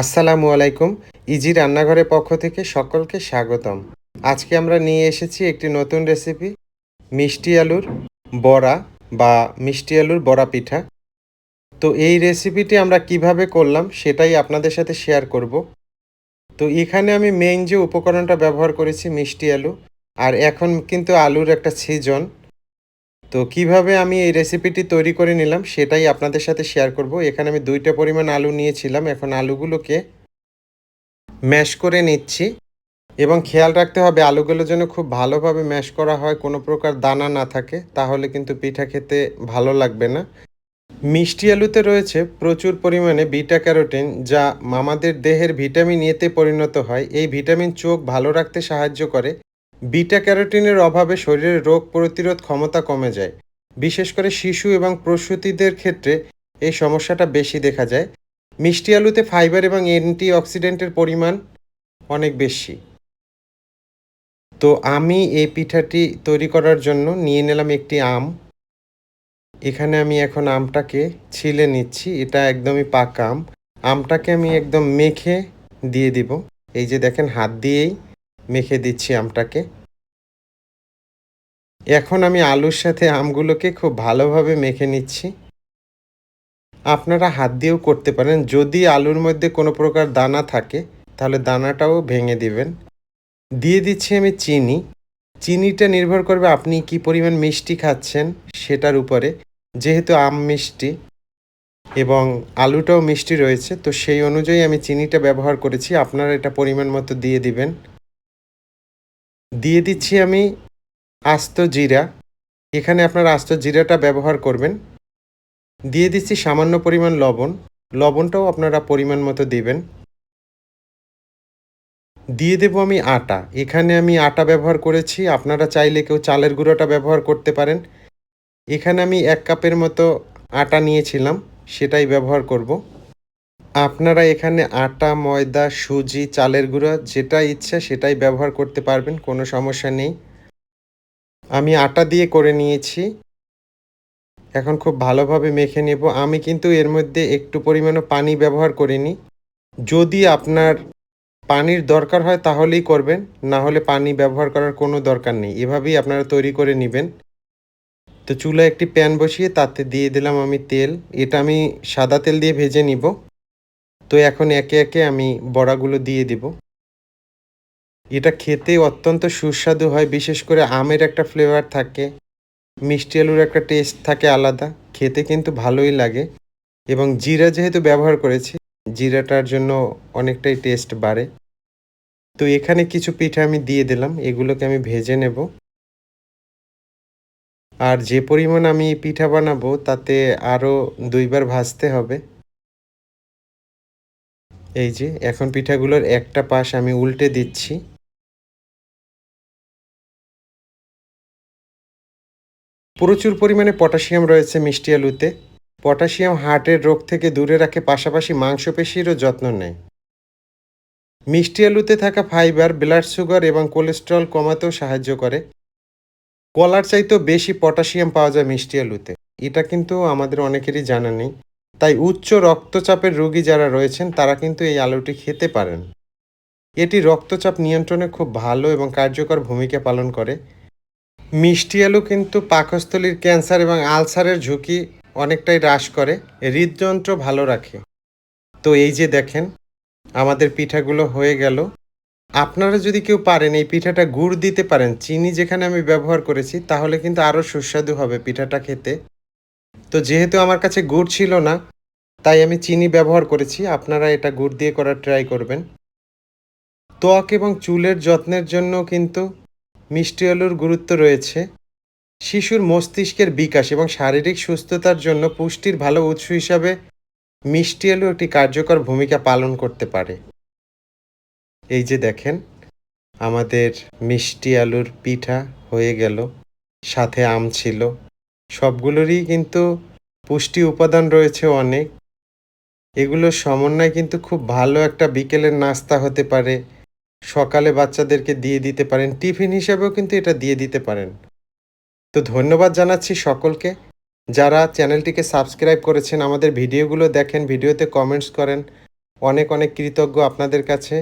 আসসালামু আলাইকুম, ইজি রান্নাঘরের পক্ষ থেকে সকলকে স্বাগতম। আজকে আমরা নিয়ে এসেছি একটি নতুন রেসিপি, মিষ্টি আলুর বড়া বা মিষ্টি আলুর বড়া পিঠা। তো এই রেসিপিটি আমরা কীভাবে করলাম সেটাই আপনাদের সাথে শেয়ার করব। তো এখানে আমি মেইন যে উপকরণটা ব্যবহার করেছি মিষ্টি আলু, আর এখন কিন্তু আলুর একটা সিজন তো কীভাবে আমি এই রেসিপিটি তৈরি করে নিলাম সেটাই আপনাদের সাথে শেয়ার করব। এখানে আমি দুইটা পরিমাণ আলু নিয়েছিলাম, এখন আলুগুলোকে ম্যাশ করে নিচ্ছি। এবং খেয়াল রাখতে হবে আলুগুলো যেন খুব ভালোভাবে ম্যাশ করা হয়, কোনো প্রকার দানা না থাকে, তাহলে কিন্তু পিঠা খেতে ভালো লাগবে না। মিষ্টি আলুতে রয়েছে প্রচুর পরিমাণে বিটা ক্যারোটিন, যা আমাদের দেহের ভিটামিন এতে পরিণত হয়। এই ভিটামিন চোখ ভালো রাখতে সাহায্য করে। বিটা ক্যারোটিনের অভাবে শরীরের রোগ প্রতিরোধ ক্ষমতা কমে যায়। বিশেষ করে শিশু এবং প্রসূতিদের ক্ষেত্রে এই সমস্যাটা বেশি দেখা যায়। মিষ্টি আলুতে ফাইবার এবং অ্যান্টি অক্সিডেন্টের পরিমাণ অনেক বেশি। তো আমি এই পিঠাটি তৈরি করার জন্য নিয়ে নিলাম একটি আম। এখানে আমি এখন আমটাকে ছিলে নিচ্ছি। এটা একদমই পাকা আম। আমটাকে আমি একদম মেখে দিয়ে দিব। এই যে দেখেন, হাত দিয়েই মেখে দিচ্ছি আমটাকে। এখন আমি আলুর সাথে আমগুলোকে খুব ভালোভাবে মেখে নিচ্ছি। আপনারা হাত দিয়েও করতে পারেন। যদি আলুর মধ্যে কোনো প্রকার দানা থাকে, তাহলে দানাটাও ভেঙে দিবেন। দিয়ে দিচ্ছি আমি চিনি। চিনিটা নির্ভর করবে আপনি কি পরিমাণ মিষ্টি খাচ্ছেন সেটার উপরে। যেহেতু আম মিষ্টি এবং আলুটাও মিষ্টি রয়েছে, তো সেই অনুযায়ী আমি চিনিটা ব্যবহার করেছি। আপনারা এটা পরিমাণ মতো দিয়ে দিবেন। দিয়ে দিচ্ছি আমি আস্ত জিরা। এখানে আপনার আস্ত জিরাটা ব্যবহার করবেন। দিয়ে দিচ্ছি সামান্য পরিমাণ লবণ। লবণটাও আপনারা পরিমাণ মতো দিবেন। দিয়ে দেবো আমি আটা। এখানে আমি আটা ব্যবহার করেছি। আপনারা চাইলে কেউ চালের গুঁড়োটা ব্যবহার করতে পারেন। এখানে আমি এক কাপের মতো আটা নিয়েছিলাম। সেটাই ব্যবহার করব। আপনারা এখানে আটা, ময়দা, সুজি, চালের গুঁড়ো যেটা ইচ্ছা সেটাই ব্যবহার করতে পারবেন, কোনো সমস্যা নেই। আমি আটা দিয়ে করে নিয়েছি। এখন খুব ভালোভাবে মেখে নেব। আমি কিন্তু এর মধ্যে একটু পরিমাণও পানি ব্যবহার করিনি। যদি আপনার পানির দরকার হয় তাহলেই করবেন, না হলে পানি ব্যবহার করার কোনো দরকার নেই। এভাবেই আপনারা তৈরি করে নেবেন। তো চুলায় একটি প্যান বসিয়ে তাতে দিয়ে দিলাম আমি তেল। এটা আমি সাদা তেল দিয়ে ভেজে নিব। তো এখন একে একে আমি বড়াগুলো দিয়ে দিব। এটা খেতে অত্যন্ত সুস্বাদু হয়, বিশেষ করে আমের একটা ফ্লেভার থাকে, মিষ্টি আলুর একটা টেস্ট থাকে আলাদা, খেতে কিন্তু ভালোই লাগে। এবং জিরা যেহেতু ব্যবহার করেছি, জিরাটার জন্য অনেকটাই টেস্ট বাড়ে। তো এখানে কিছু পিঠা আমি দিয়ে দিলাম, এগুলোকে আমি ভেজে নেব। আর যে পরিমাণ আমি পিঠা বানাবো, তাতে আরও দুইবার ভাজতে হবে। এই যে, এখন পিঠাগুলোর একটা পাশ আমি উল্টে দিচ্ছি। প্রচুর পরিমাণে পটাশিয়াম রয়েছে মিষ্টি আলুতে। পটাশিয়াম হার্টের রোগ থেকে দূরে রাখে, পাশাপাশি মাংসপেশিরও যত্ন নেয়। মিষ্টি আলুতে থাকা ফাইবার, ব্লাড সুগার এবং কোলেস্ট্রল কমাতেও সাহায্য করে। কলার চাইতেও বেশি পটাশিয়াম পাওয়া যায় মিষ্টি আলুতে। এটা কিন্তু আমাদের অনেকেরই জানা নেই। তাই উচ্চ রক্তচাপের রোগী যারা রয়েছেন, তারা কিন্তু এই আলুটি খেতে পারেন। এটি রক্তচাপ নিয়ন্ত্রণে খুব ভালো এবং কার্যকর ভূমিকা পালন করে। মিষ্টি আলু কিন্তু পাকস্থলীর ক্যান্সার এবং আলসারের ঝুঁকি অনেকটাই হ্রাস করে, হৃদযন্ত্র ভালো রাখে। তো এই যে দেখেন, আমাদের পিঠাগুলো হয়ে গেল। আপনারা যদি কেউ পারেন এই পিঠাটা গুড় দিতে পারেন, চিনি যেখানে আমি ব্যবহার করেছি, তাহলে কিন্তু আরও সুস্বাদু হবে পিঠাটা খেতে। তো যেহেতু আমার কাছে গুড় ছিল না তাই আমি চিনি ব্যবহার করেছি। আপনারা এটা গুড় দিয়ে করার ট্রাই করবেন। ত্বক এবং চুলের যত্নের জন্য কিন্তু মিষ্টি আলুর গুরুত্ব রয়েছে। শিশুর মস্তিষ্কের বিকাশ এবং শারীরিক সুস্থতার জন্য পুষ্টির ভালো উৎস হিসাবে মিষ্টি আলু একটি কার্যকর ভূমিকা পালন করতে পারে। এই যে দেখেন, আমাদের মিষ্টি আলুর পিঠা হয়ে গেল, সাথে আম ছিল। সবগুলোরই কিন্তু পুষ্টি উপাদান রয়েছে অনেক। এগুলোর সমন্বয় কিন্তু খুব ভালো একটা বিকেলের নাস্তা হতে পারে। সকালে বাচ্চাদেরকে দিয়ে দিতে পারেন। টিফিন হিসেবেও কিন্তু এটা দিয়ে দিতে পারেন। তো ধন্যবাদ জানাচ্ছি সকলকে। যারা চ্যানেলটিকে সাবস্ক্রাইব করেছেন, আমাদের ভিডিওগুলো দেখেন, ভিডিওতে কমেন্টস করেন, অনেক অনেক কৃতজ্ঞ আপনাদের কাছে।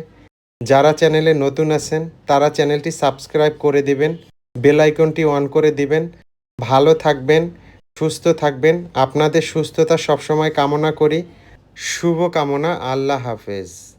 যারা চ্যানেলে নতুন আছেন, তারা চ্যানেলটি সাবস্ক্রাইব করে দিবেন, বেল আইকনটি অন করে দিবেন। ভালো থাকবেন, সুস্থ থাকবেন। আপনাদের সুস্থতা সবসময় কামনা করি। শুভ কামনা আল্লাহ হাফেজ।